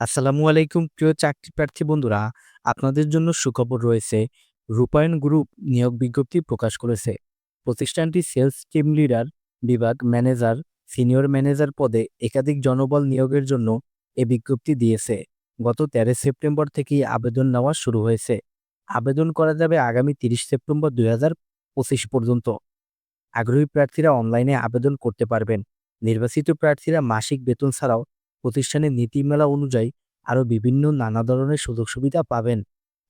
আসসালামু আলাইকুম, প্রিয় চাকরি প্রার্থী বন্ধুরা। আপনাদের জন্য সুখবর রয়েছে, রূপায়ণ গ্রুপ নিয়োগ বিজ্ঞপ্তি প্রকাশ করেছে। প্রতিষ্ঠানটি সেলস টিম লিডার, বিভাগ ম্যানেজার, সিনিয়র ম্যানেজার পদে একাধিক জনবল নিয়োগের জন্য এ বিজ্ঞপ্তি দিয়েছে। গত তেরো সেপ্টেম্বর থেকেই আবেদন নেওয়া শুরু হয়েছে। আবেদন করা যাবে আগামী তিরিশ সেপ্টেম্বর দুই পর্যন্ত। আগ্রহী প্রার্থীরা অনলাইনে আবেদন করতে পারবেন। নির্বাচিত প্রার্থীরা মাসিক বেতন ছাড়াও প্রতিষ্ঠানের নীতিমালা অনুযায়ী আরও বিভিন্ন নানা ধরনের সুযোগ সুবিধা পাবেন।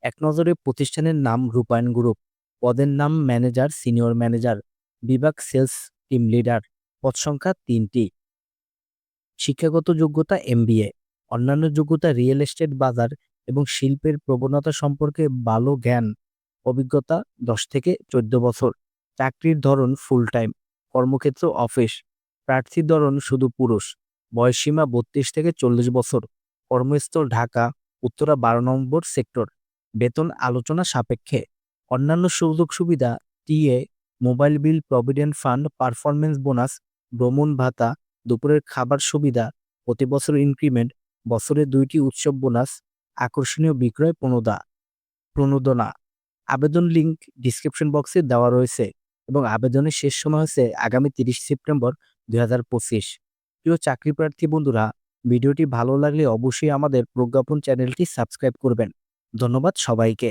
এক নজরে প্রতিষ্ঠানের নাম রূপায়ণ গ্রুপ, পদের নাম ম্যানেজার, সিনিয়র ম্যানেজার, বিভাগ সেলস টিম লিডার, পদ সংখ্যা তিনটি। শিক্ষাগত যোগ্যতা এমবিএ, অন্যান্য যোগ্যতা রিয়েল এস্টেট বাজার এবং শিল্পের প্রবণতা সম্পর্কে ভালো জ্ঞান, অভিজ্ঞতা দশ থেকে চোদ্দ বছর। চাকরির ধরন ফুল টাইম কর্মক্ষেত্র অফিস প্রার্থীর ধরন শুধু পুরুষ। বয়সসীমা বত্রিশ থেকে চল্লিশ বছর। কর্মস্থল ঢাকা, উত্তরা বারো নম্বর সেক্টর। বেতন আলোচনা সাপেক্ষে। অন্যান্য সুযোগ সুবিধা, TA, mobile bill, provident fund performance bonus, ভ্রমণ ভাতা, দুপুরের খাবার সুবিধা, প্রতি বছর ইনক্রিমেন্ট, বছরে দুইটি উৎসব বোনাস, আকর্ষণীয় বিক্রয় প্রণোদা, প্রণোদনা। আবেদন লিংক ডিসক্রিপশন বক্সে দেওয়া রয়েছে এবং আবেদনের শেষ সময় হচ্ছে আগামী তিরিশ সেপ্টেম্বর দুই হাজার পঁচিশ। প্রিয় চাকরি প্রার্থী বন্ধুরা, ভিডিওটি ভালো লাগলে অবশ্যই আমাদের প্রজ্ঞাপন চ্যানেলটি সাবস্ক্রাইব করবেন। ধন্যবাদ সবাইকে।